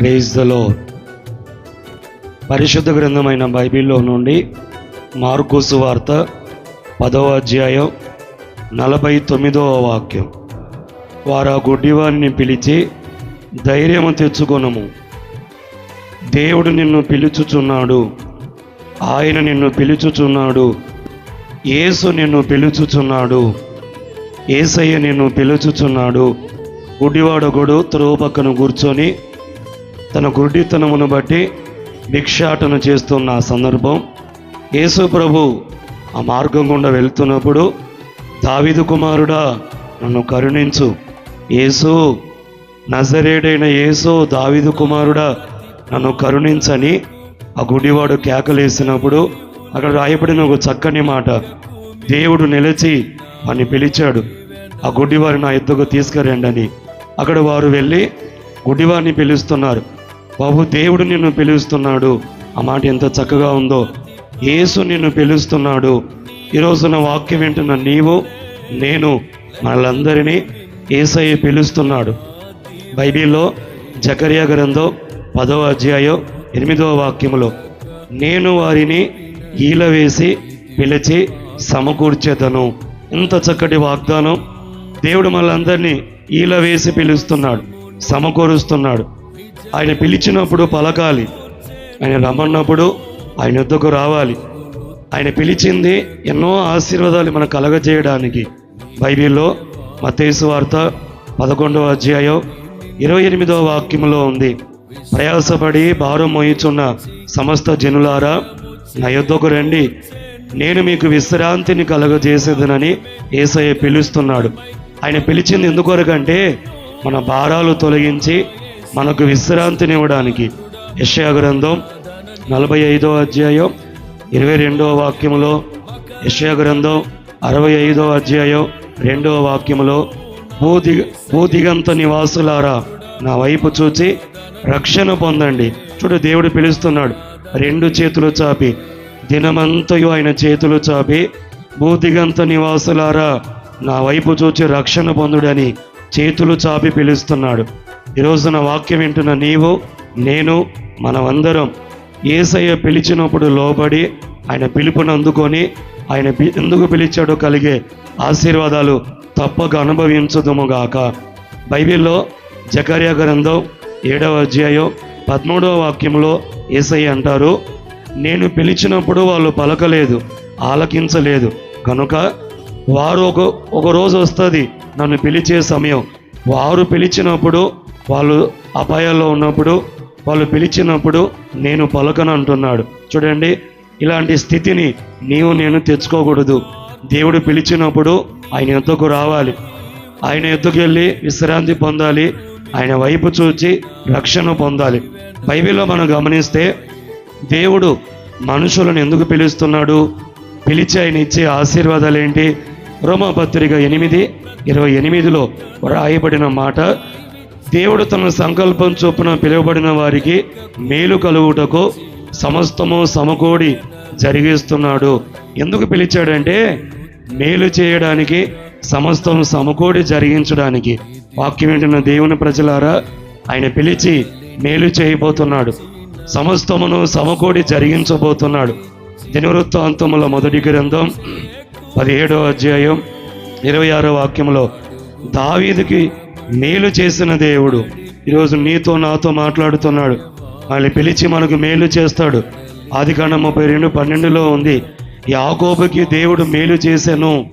Praise దలో పరిశుద్ధ గ్రంథమైన బైబిల్లో నుండి మార్కోసు వార్త పదవ అధ్యాయం నలభై తొమ్మిదవ వాక్యం. వారు ఆ గుడ్డివారిని పిలిచి ధైర్యము తెచ్చుకొనము. దేవుడు నిన్ను పిలుచుచున్నాడు. ఆయన నిన్ను పిలుచుచున్నాడు. యేసు నిన్ను పిలుచుచున్నాడు. ఏసయ్య నిన్ను పిలుచుచున్నాడు. గుడ్డివాడొకడు త్రోవ పక్కన కూర్చొని తన గుడ్డితనమును బట్టి భిక్షాటన చేస్తున్న సందర్భం యేసు ప్రభు ఆ మార్గం గుండా వెళ్తున్నప్పుడు దావిదు కుమారుడా నన్ను కరుణించు. యేసు నజరేడైన యేసు దావిదు కుమారుడా నన్ను కరుణించని ఆ గుడివాడు కేకలేసినప్పుడు అక్కడ రాయబడిన ఒక చక్కని మాట. దేవుడు నిలిచి వాడిని పిలిచాడు. ఆ గుడ్డివారిని నా ఎద్దుకు తీసుకురండి అని అక్కడ వారు వెళ్ళి గుడ్డివారిని పిలుస్తున్నారు. బాబు దేవుడు నిన్ను పిలుస్తున్నాడు. ఆ మాట ఎంత చక్కగా ఉందో. యేసు నిన్ను పిలుస్తున్నాడు. ఈరోజు నా వాక్యం వింటున్న నీవు నేను మనలందరినీ ఏసయ్య పిలుస్తున్నాడు. బైబిల్లో జకర్యా గ్రంథం పదవ అధ్యాయం ఎనిమిదవ వాక్యములో నేను వారిని ఈల వేసి పిలిచి సమకూర్చేదను. ఇంత చక్కటి వాగ్దానం దేవుడు మనందరినీ ఈల వేసి పిలుస్తున్నాడు సమకూరుస్తున్నాడు. ఆయన పిలిచినప్పుడు పలకాలి. ఆయన రమ్మన్నప్పుడు ఆయన వద్దకు రావాలి. ఆయన పిలిచింది ఎన్నో ఆశీర్వాదాలు మనకు కలగజేయడానికి. బైబిల్లో మతేసు వార్త పదకొండవ అధ్యాయం ఇరవై ఎనిమిదవ వాక్యంలో ఉంది. ప్రయాసపడి భారం మోయిచున్న సమస్త జనులారా నా యొద్దకు రండి. నేను మీకు విశ్రాంతిని కలగజేసేదనని ఏసయ్య పిలుస్తున్నాడు. ఆయన పిలిచింది ఎందుకొరకంటే మన భారాలు తొలగించి మనకు విశ్రాంతిని ఇవ్వడానికి యెషయా గ్రంథం నలభై ఐదో అధ్యాయం ఇరవై రెండవ వాక్యములో యశయా గ్రంథం అరవై ఐదో అధ్యాయం రెండవ వాక్యములో భూది భూదిగంత నివాసులారా నా వైపు చూచి రక్షణ పొందండి. చూడు దేవుడు పిలుస్తున్నాడు రెండు చేతులు చాపి దినమంతయు ఆయన చేతులు చాపి భూదిగంత నివాసులారా నా వైపు చూచి రక్షణ పొందుడని చేతులు చాపి పిలుస్తున్నాడు. ఈరోజున వాక్యం వింటున్న నీవు నేను మనమందరం ఏసయ్య పిలిచినప్పుడు లోబడి ఆయన పిలుపును అందుకొని ఆయన పి- ఎందుకు పిలిచాడో కలిగే ఆశీర్వాదాలు తప్పక అనుభవించుదుముగాక బైబిల్లో జకర్యా గ్రంథం ఏడవ అధ్యాయం పదమూడవ వాక్యంలో ఏసయ్య అంటారు నేను పిలిచినప్పుడు వాళ్ళు పలకలేదు ఆలకించలేదు. కనుక వారు ఒక ఒక రోజు వస్తుంది నన్ను పిలిచే సమయం. వారు పిలిచినప్పుడు వాళ్ళు అపాయాల్లో ఉన్నప్పుడు వాళ్ళు పిలిచినప్పుడు నేను పలకను అంటున్నాడు. చూడండి ఇలాంటి స్థితిని నీవు నేను తెచ్చుకోకూడదు. దేవుడు పిలిచినప్పుడు ఆయన ఎద్దుకు రావాలి. ఆయన ఎద్దుకెళ్ళి విశ్రాంతి పొందాలి. ఆయన వైపు చూచి రక్షణ పొందాలి. బైబిల్లో మనం గమనిస్తే దేవుడు మనుషులను ఎందుకు పిలుస్తున్నాడు? పిలిచి ఆయన ఇచ్చే ఆశీర్వాదాలు ఏంటి రోమపత్రిక ఎనిమిది ఇరవై ఎనిమిదిలో రాయబడిన మాట దేవుడు తన సంకల్పం చొప్పున పిలువబడిన వారికి మేలు కలుగుటకు సమస్తము సమకూడి జరిగిస్తున్నాడు. ఎందుకు పిలిచాడంటే మేలు చేయడానికి సమస్తం సమకూడి జరిగించడానికి. వాక్యం వింటున్న దేవుని ప్రజలారా ఆయన పిలిచి మేలు చేయబోతున్నాడు. సమస్తమును సమకూడి జరిగించబోతున్నాడు. దినవృత్తాంతముల మొదటి గ్రంథం పదిహేడవ అధ్యాయం ఇరవై ఆరో వాక్యంలో దావీదుకి మేలు చేసిన దేవుడు. ఈరోజు నీతో నాతో మాట్లాడుతున్నాడు. వాళ్ళని పిలిచి మనకు మేలు చేస్తాడు. ఆది కాండం ముప్పై రెండు పన్నెండులో ఉంది. యాకోబుకి దేవుడు మేలు చేశాను.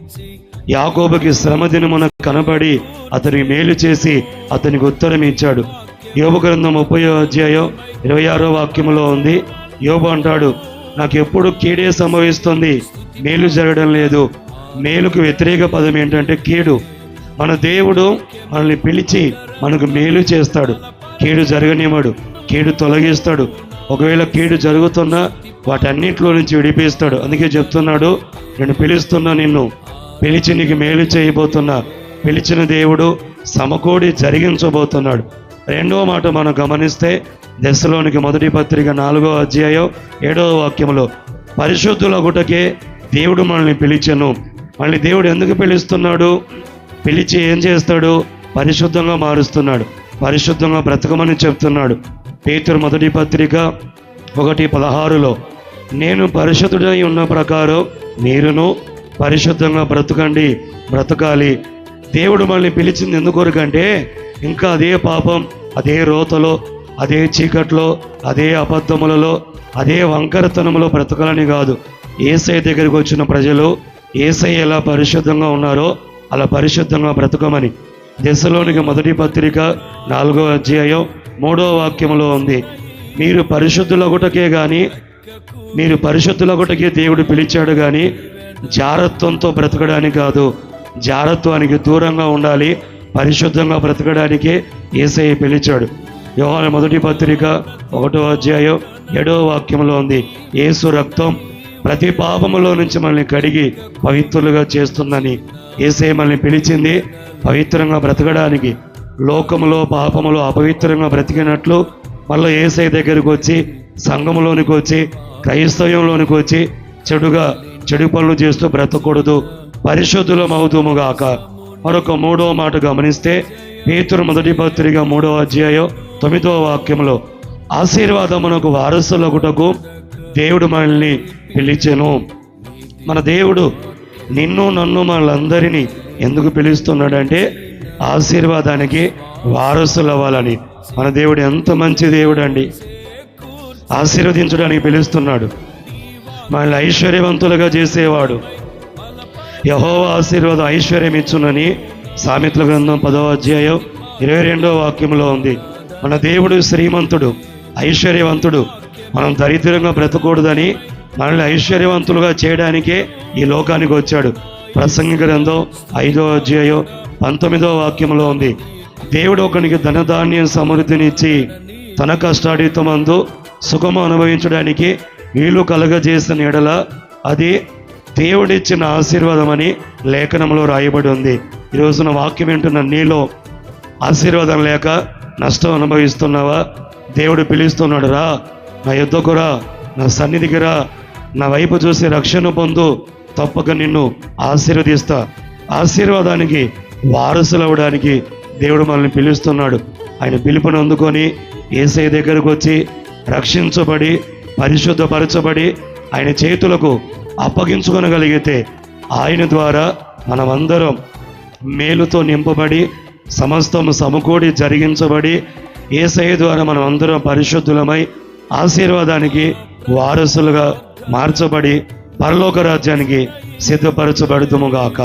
యాకోబుకి శ్రమ దినమున కనబడి అతనికి మేలు చేసి అతనికి ఉత్తరం ఇచ్చాడు. యోబు గ్రంథం ముప్పై అధ్యాయం ఇరవై ఆరో వాక్యంలో ఉంది. యోబు అంటాడు నాకు ఎప్పుడు కీడే సంభవిస్తుంది? మేలు జరగడం లేదు. మేలుకు వ్యతిరేక పదం ఏంటంటే కీడు. మన దేవుడు మనల్ని పిలిచి మనకు మేలు చేస్తాడు. కీడు జరగనివ్వడు. కీడు తొలగిస్తాడు. ఒకవేళ కీడు జరుగుతున్నా వాటన్నిటిలో నుంచి విడిపిస్తాడు. అందుకే చెప్తున్నాడు నేను పిలుస్తున్నా నిన్ను. పిలిచి నీకు మేలు చేయబోతున్నా. పిలిచిన దేవుడు సమకూడి జరిగించబోతున్నాడు. రెండవ మాట మనం గమనిస్తే దశలోనికి మొదటి పత్రిక నాలుగో అధ్యాయం ఏడవ వాక్యములో పరిశుద్ధుల గుటకే దేవుడు మనల్ని పిలిచను. మళ్ళీ దేవుడు ఎందుకు పిలుస్తున్నాడు? పిలిచి ఏం చేస్తాడు? పరిశుద్ధంగా మారుస్తున్నాడు. పరిశుద్ధంగా బ్రతకమని చెప్తున్నాడు. పేతురు మొదటి పత్రిక ఒకటి పదహారులో నేను పరిశుద్ధుడై ఉన్న ప్రకారం మీరును పరిశుద్ధంగా బ్రతకండి బ్రతకాలి. దేవుడు మనల్ని పిలిచింది ఎందుకొరకంటే ఇంకా అదే పాపం అదే రోతలో అదే చీకట్లో అదే అబద్ధములలో అదే వంకరతనములో బ్రతకాలని కాదు. ఏసై దగ్గరికి వచ్చిన ప్రజలు ఏసై ఎలా పరిశుద్ధంగా ఉన్నారో అలా పరిశుద్ధంగా బ్రతకమని. దశలోనికి మొదటి పత్రిక నాలుగో అధ్యాయం మూడో వాక్యములో ఉంది. మీరు పరిశుద్ధులగుటకే కానీ మీరు పరిశుద్ధులగుటకే దేవుడు పిలిచాడు కానీ జారత్వంతో బ్రతకడానికి కాదు జారత్వానికి దూరంగా ఉండాలి పరిశుద్ధంగా బ్రతకడానికే ఏసఐ పిలిచాడు. యోహాన మొదటి పత్రిక ఒకటో అధ్యాయం ఏడో వాక్యంలో ఉంది. ఏసు రక్తం ప్రతి పాపములో నుంచి మనల్ని కడిగి పవిత్రులుగా చేస్తుందని. ఏసై మనల్ని పిలిచింది పవిత్రంగా బ్రతకడానికి లోకములో పాపములో అపవిత్రంగా బ్రతికినట్లు మళ్ళీ ఏసై దగ్గరికి వచ్చి సంఘములోనికి వచ్చి క్రైస్తవ్యంలోనికి వచ్చి చెడుగా చెడు పనులు చేస్తూ బ్రతకూడదు. పరిశుద్ధులం అవుతుముగాక మరొక మూడో మాట గమనిస్తే పేతురు మొదటి పత్రిక మూడో అధ్యాయం తొమ్మిదవ వాక్యంలో ఆశీర్వాదమునకు వారసులగుటకు దేవుడు మనల్ని పిలిచెను. మన దేవుడు నిన్ను నన్ను మనందరినీ ఎందుకు పిలుస్తున్నాడంటే ఆశీర్వాదానికి వారసులు అవ్వాలని. మన దేవుడు ఎంత మంచి దేవుడు అండి ఆశీర్వదించడానికి పిలుస్తున్నాడు. మనల్ని ఐశ్వర్యవంతులుగా చేసేవాడు. యహోవ ఆశీర్వాదం ఐశ్వర్యం ఇచ్చునని సామెతల గ్రంథం పదవ అధ్యాయం ఇరవై రెండవ వాక్యంలో ఉంది. మన దేవుడు శ్రీమంతుడు ఐశ్వర్యవంతుడు. మనం దరిద్రంగా బ్రతకూడదని మనల్ని ఐశ్వర్యవంతులుగా చేయడానికే ఈ లోకానికి వచ్చాడు. ప్రసంగ గ్రంథం ఐదో అధ్యాయం పంతొమ్మిదో వాక్యంలో ఉంది. దేవుడు ఒకనికి ధనధాన్యం సమృద్ధినిచ్చి తన కష్టాడితమందు సుఖము అనుభవించడానికి వీలు కలగజేసిన ఎడల అది దేవుడిచ్చిన ఆశీర్వాదం అని లేఖనంలో రాయబడి ఉంది. ఈరోజున రోజున వాక్యం వింటున్న నీలో ఆశీర్వాదం లేక నష్టం అనుభవిస్తున్నావా? దేవుడు పిలుస్తున్నాడు రా నా యుద్ధకు రా నా సన్నిధికి రా నా వైపు చూసి రక్షణ పొందు తప్పక నిన్ను ఆశీర్వదిస్తా. ఆశీర్వాదానికి వారసులు అవ్వడానికి దేవుడు మనల్ని పిలుస్తున్నాడు. ఆయన పిలుపుని అందుకొని ఏసై దగ్గరకు వచ్చి రక్షించబడి పరిశుద్ధపరచబడి ఆయన చేతులకు అప్పగించుకొనగలిగితే ఆయన ద్వారా మనమందరం మేలుతో నింపబడి సమస్తము సమకూడి జరిగించబడి ఏసై ద్వారా మనం అందరం పరిశుద్ధులమై ఆశీర్వాదానికి వారసులుగా మార్చబడి పరలోక రాజ్యానికి సిద్ధపరచబడుతుముగాక